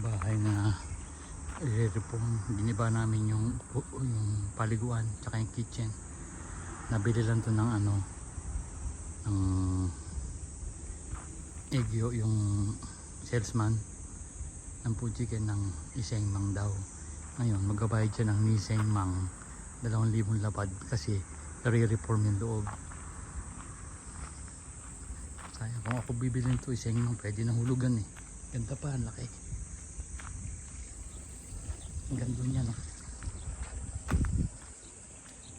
bahay na i-reform. Namin yung, yung paliguan tsaka yung kitchen. Nabili lang to ng ano ng egyo yung salesman ng Pujiken ng iseng mang daw. Ngayon, magbabayad siya ng niseng mang 2,000 lapad kasi i-reform yung loob. Sayang kung ako bibili nito iseng mang pwede na hulugan eh. Ganda pa, laki. Ang ganda niya no.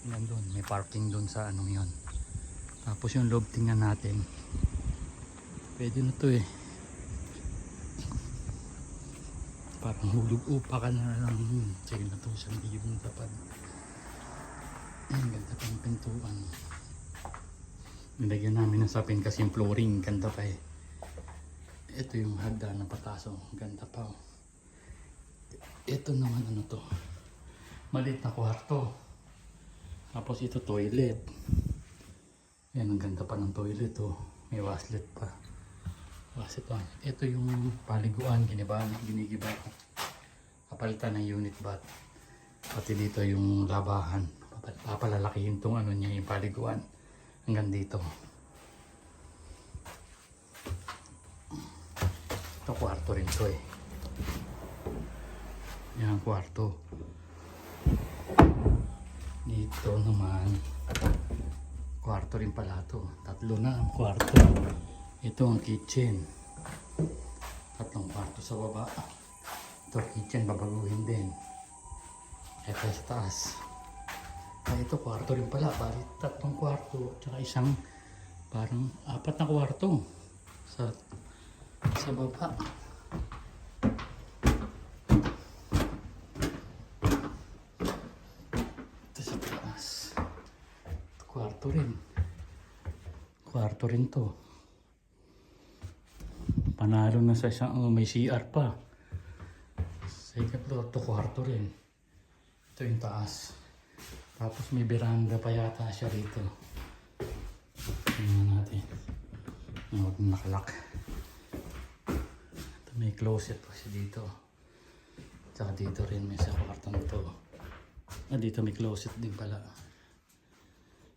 Ang ganda doon, may parking doon sa anong yon. Tapos yung loob tingnan natin. Pwede na to eh. Parang hulog upa ka na lang. Hmm, Sige na to, isang libong tapad. Ang ganda pa ng pintuan. Nilagyan namin ng sapin kasi yung flooring, ganda pa eh. Ito yung hagda ng pataso, ganda pa oh. Ito naman ano to, maliit na kwarto. Tapos ito toilet. Yan, ang ganda pa ng toilet oh. May waslet pa. Waslet pa. Ito yung paliguan, giniba, ginigiba ko. Kapalitan ng unit bath. Pati dito yung labahan. Papal- Papalalakihin tong ano niya, yung paliguan. Hanggang dito. Ito kwarto rin to eh. Yan ang kwarto. Dito naman. Kwarto rin pala to. Tatlo na ang kwarto. Ito ang kitchen. Tatlong kwarto sa baba. Ito kitchen babaguhin din. Ito sa taas. Ay, ito kwarto rin pala. Bali tatlong kwarto. Tsaka isang parang apat na kwarto. Sa sa baba. Ito sa taas. Kwarto rin. Kwarto rin to. Panalo na sa isang oh, may CR pa. Second floor to kwarto rin. Ito yung taas. Tapos may veranda pa yata siya rito. Tingnan natin. Huwag nakalak. Ito may closet pa siya dito. Tsaka dito rin may sa kwartong to. Ah, dito may closet din pala.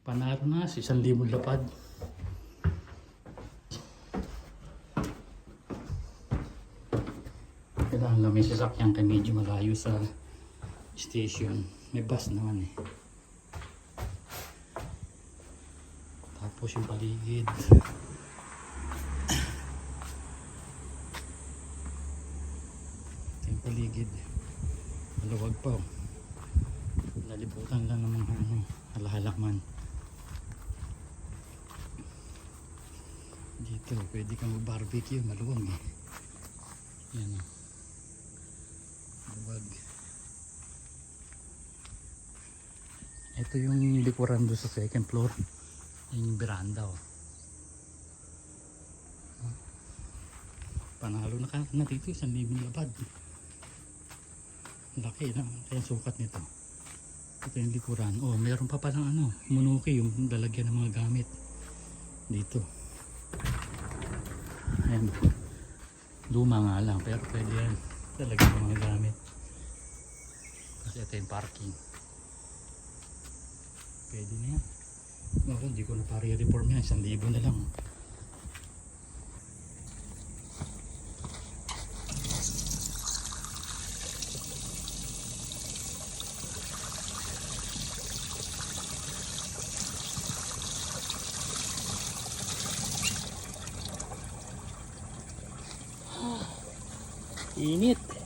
Panalo na, sa isang libong lapad. Kailangan lang may sasakyan kay medyo malayo sa station. May bus naman eh. Tapos yung paligid. Yung paligid. Maluwag pa oh. Nalibutan lang ng mga ano, halahalakman. Dito, pwede kang mag-barbecue. Maluwag eh. Yan oh. Maluwag. Ito yung likuran doon sa second floor. Yung veranda oh. Panalo na ka na dito, isang libong lapad. Laki na, kaya sukat nito. Ito yung likuran. Oh, meron pa palang ano, munuki yung lalagyan ng mga gamit. Dito. Ayan. Luma nga lang, pero pwede yan. Lalagyan ng mga gamit. Kasi ito yung parking. Pwede na yan. Ako, hindi ko na pari-reform yan. Isang libo na lang. いいねって。